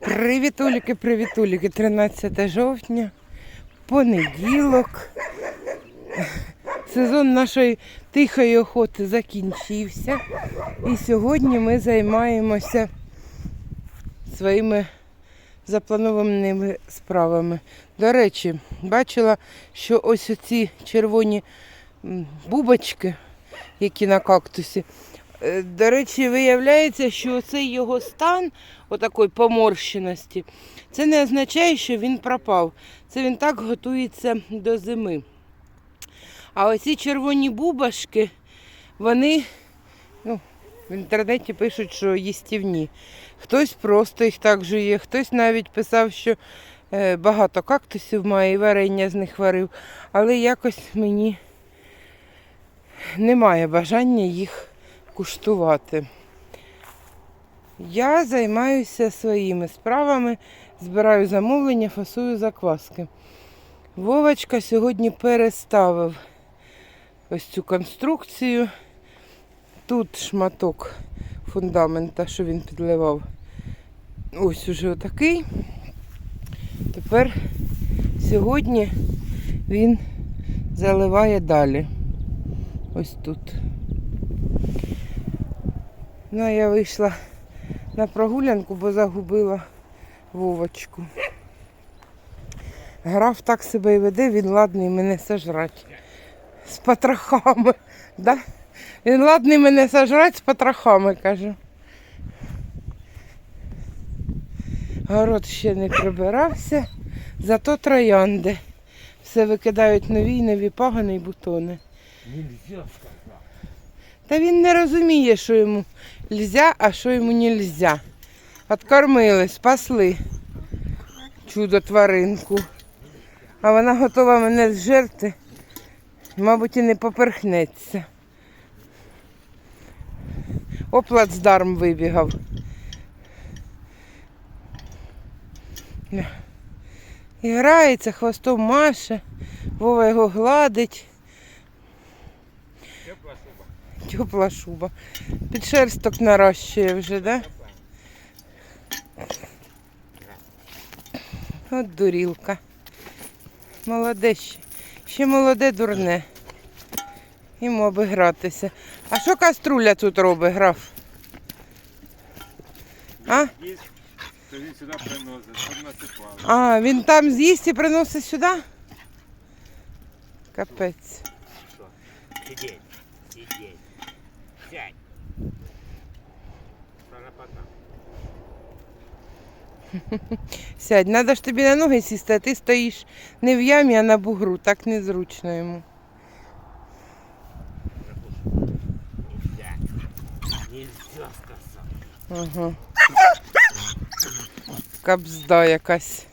Привітуліки, привітуліки, 13 жовтня, понеділок. Сезон нашої тихої охоти закінчився. І сьогодні ми займаємося своїми запланованими справами. До речі, бачила, що ось оці червоні бубочки, які на кактусі, До речі, виявляється, що цей його стан, отакої поморщеності, це не означає, що він пропав. Це він так готується до зими. А оці червоні бубашки, вони ну, в інтернеті пишуть, що їстівні. Хтось просто їх так жує, хтось навіть писав, що е, багато кактусів має і варення з них варив. Але якось мені немає бажання їх куштувати. Я займаюся своїми справами, збираю замовлення, фасую закваски. Вовочка сьогодні переставив ось цю конструкцію. Тут шматок фундамента, що він підливав. Ось уже отакий. Тепер сьогодні він заливає далі. Ось тут. Ну, а я вийшла на прогулянку, бо загубила Вовочку. Граф так себе і веде, він ладний мене сожрать. З потрохами. Да? Він ладний мене сожрать з потрохами, кажу. Город ще не прибирався, зато троянди. Все викидають нові нові пагони і бутони. Та він не розуміє, що йому можна, а що йому нельзя. Откормили, спасли чудо тваринку. А вона готова мене зжерти. Мабуть, і не поперхнеться. О, плацдарм вибігав. І грається, хвостом маше, Вова його гладить. Тепла шуба. Тепла шуба. Підшерсток нарощує вже, да? От дурілка. Молоде ще. Ще молоде дурне. Йому аби гратися. А що каструля тут робить, граф? А? Він сюди приносить. А, він там з'їсть і приносить сюди? Капець. Сидеть, Сядь, треба ж тобі на ноги сісти, а ти стоїш не в ямі, а на бугру. Так незручно йому. Ага. Кабзда якась.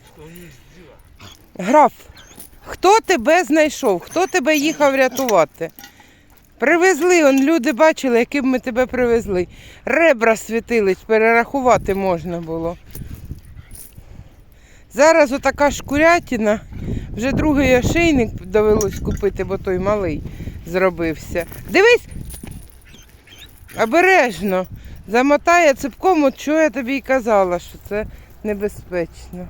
Граф, хто тебе знайшов? Хто тебе їхав рятувати? Привезли, он люди бачили, яким ми тебе привезли. Ребра світились, перерахувати можна було. Зараз отака шкурятина, вже другий ошейник довелось купити, бо той малий зробився. Дивись! Обережно. Замотає ципком, от що я тобі й казала, що це небезпечно.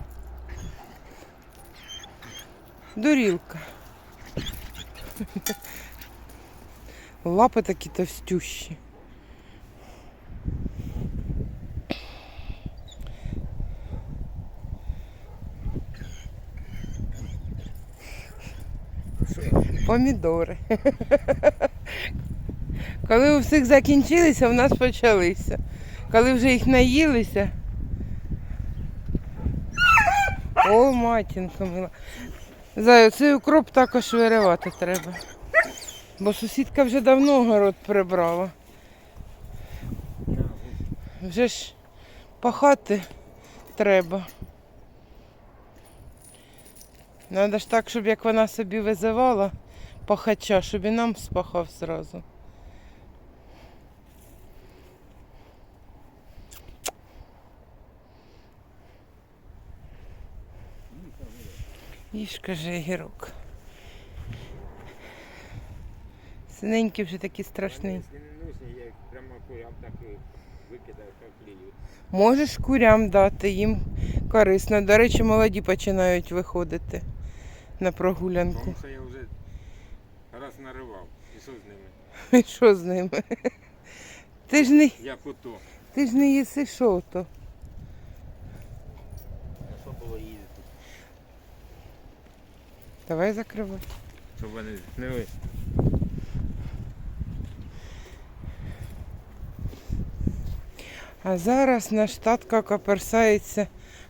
Дурілка. Лапи такі товстющі. Помідори. Коли у всіх закінчилися, в нас почалися. Коли вже їх наїлися. О, матінка мила. Заю, цей укроп також виривати треба. Бо сусідка вже давно город прибрала. Вже ж пахати треба. Треба ж так, щоб як вона собі визивала пахача, щоб і нам спахав зразу. Їж, каже, гірок. Синенький вже такий страшний. Если не нужно, я их прямо курям так и викидаю каплію. Можеш курям дати, їм корисно. До речі, молоді починають виходити на прогулянку. Я вже наривав. І що з ними? І що з ними? Ти ж не, Як ото. ти ж не їси що то. А що було їздити? Давай закривай. Щоб вони не ви. А зараз наш татко коперсається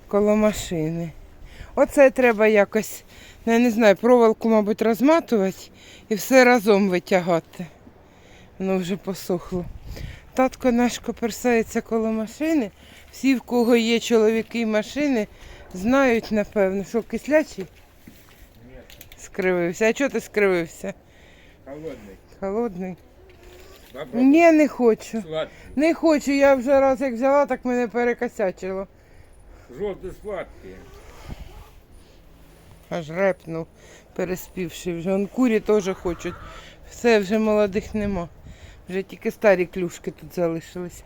коло машини. Оце треба якось, я не знаю, проволоку, мабуть, розматувати і все разом витягати. Воно вже посохло. Татко наш коперсається коло машини. Всі, в кого є чоловіки і машини, знають, напевно, що кислячий скривився. А чого ти скривився? холодний. Холодний? Ні, не хочу. Сладкий. Не хочу, я вже раз як взяла, так мене перекосячило. Жовтий сладкий. Аж репнув, переспівши вже. Он курі теж хочуть. Все, вже молодих нема. Вже тільки старі клюшки тут залишились.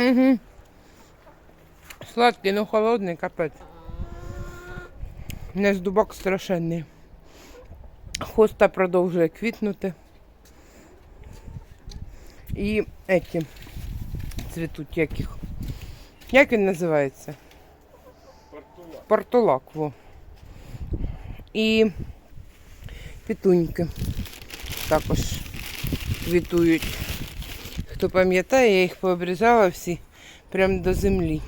Угу. Сладкий, ну холодний, капець. Не дубок страшенний. Хоста продовжує квітнути. І еті цвітуть яких. Як він називається? Портула. І пітуньки також квітують. Хто пам'ятає, я їх пообрізала всі прямо до землі.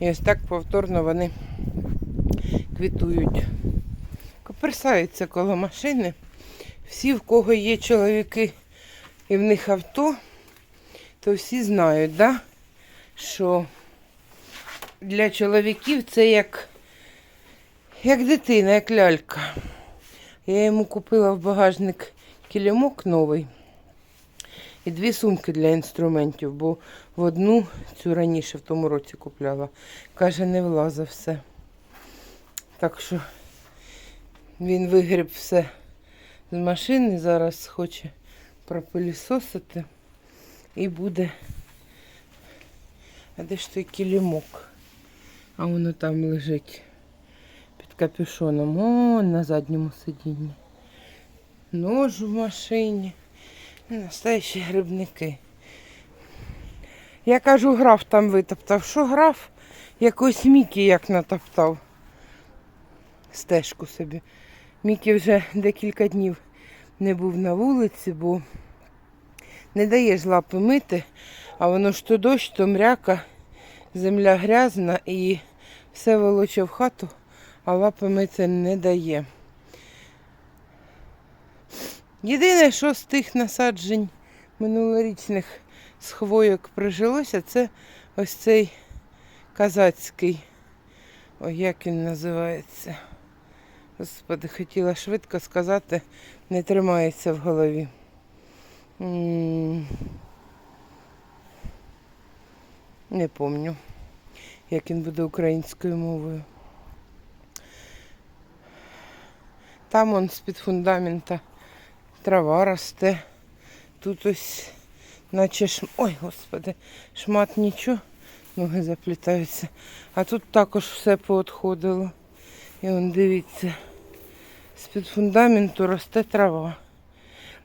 І ось так повторно вони квітують. Коперсаються коло машини. Всі, в кого є чоловіки і в них авто, то всі знають, да? що для чоловіків це як, як дитина, як лялька. Я йому купила в багажник килимок новий і дві сумки для інструментів, бо в одну цю раніше в тому році купляла. Каже, не влазить все. Так що він вигріб все з машини, зараз хоче пропилісосити і буде. А де ж той килимок? А воно там лежить під капюшоном. О, на задньому сидінні. Нож в машині. Настоящі грибники. Я кажу, граф там витоптав. Що граф? Якось Мікі як натоптав. Стежку собі. Мікі вже декілька днів не був на вулиці, бо не даєш лапи мити, а воно ж то дощ, то мряка, земля грязна і все волоче в хату, а лапи мити не дає. Єдине, що з тих насаджень минулорічних з хвойок прижилося, це ось цей казацький. Ой, як він називається. Господи, хотіла швидко сказати, не тримається в голові. Не помню, як він буде українською мовою. Там он з-під фундамента трава росте. Тут ось, наче шм... Ой, господи, шмат нічого, ноги заплітаються. А тут також все поотходило. І он дивіться, з-під фундаменту росте трава.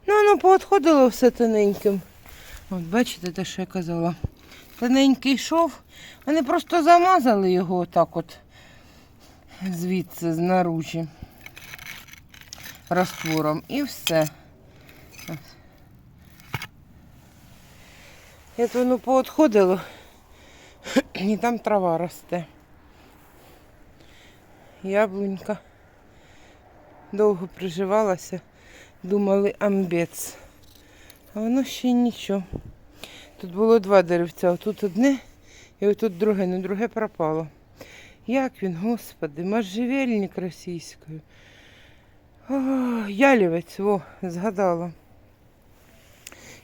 Ну, воно поотходило все тоненьким. От бачите, те, що я казала. Тоненький йшов, вони просто замазали його отак от звідси, знаружі раствором і все. Як воно поотходило, і там трава росте. Яблунька довго приживалася, думали амбець. А воно ще нічого. Тут було два деревця, отут одне і отут друге, ну друге пропало. Як він, господи, можжевельник російською. О, ялівець, о, згадала.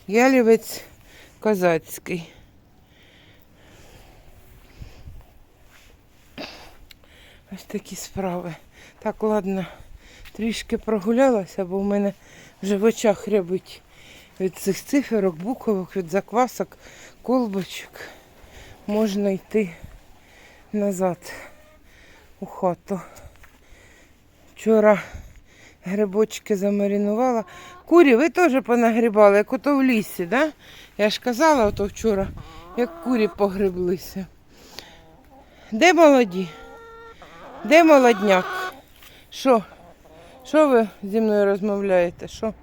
Ялівець козацький. Ось такі справи. Так, ладно, трішки прогулялася, бо в мене вже в очах рябить від цих циферок, буковок, від заквасок, колбочок можна йти назад у хату. Вчора грибочки замаринувала. Курі, ви теж понагрібали, як ото в лісі, да? Я ж казала ото вчора, як курі погреблися. Де молоді? Де молодняк? Що? Що ви зі мною розмовляєте? Що?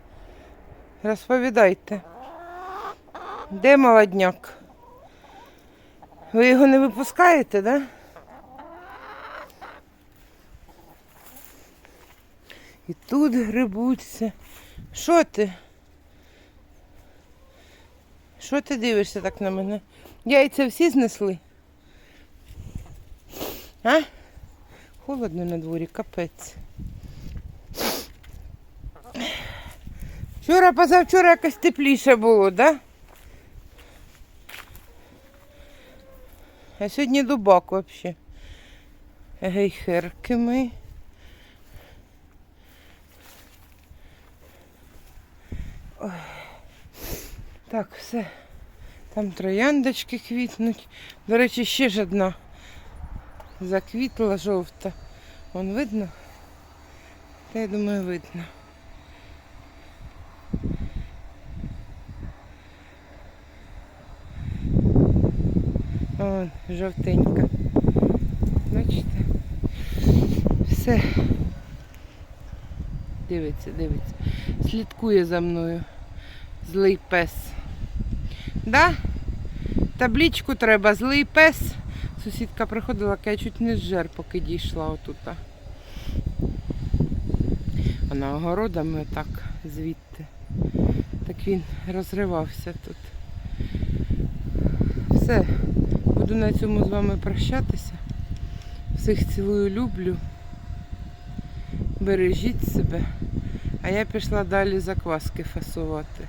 Розповідайте. Де молодняк? Ви його не випускаєте, да? І тут грибуться. Що ти? Що ти дивишся так на мене? Яйця всі знесли? А? Холодно на дворі, капець. Вчора, позавчора якось тепліше було, да? А сьогодні дубак взагалі. Гейхерки ми. Так, все. Там трояндочки квітнуть. До речі, ще ж одна заквітла жовта. Вон видно? Та я думаю, видно. Вон, жовтенька. Бачите? Все. Дивиться, дивиться. Слідкує за мною. Злий пес. Да? Таблічку треба, злий пес. Сусідка приходила, я чуть не зжер, поки дійшла отута. Вона огородами так звідти. Так він розривався тут. Все, буду на цьому з вами прощатися. Всіх цілую, люблю. Бережіть себе. А я пішла далі закваски фасувати.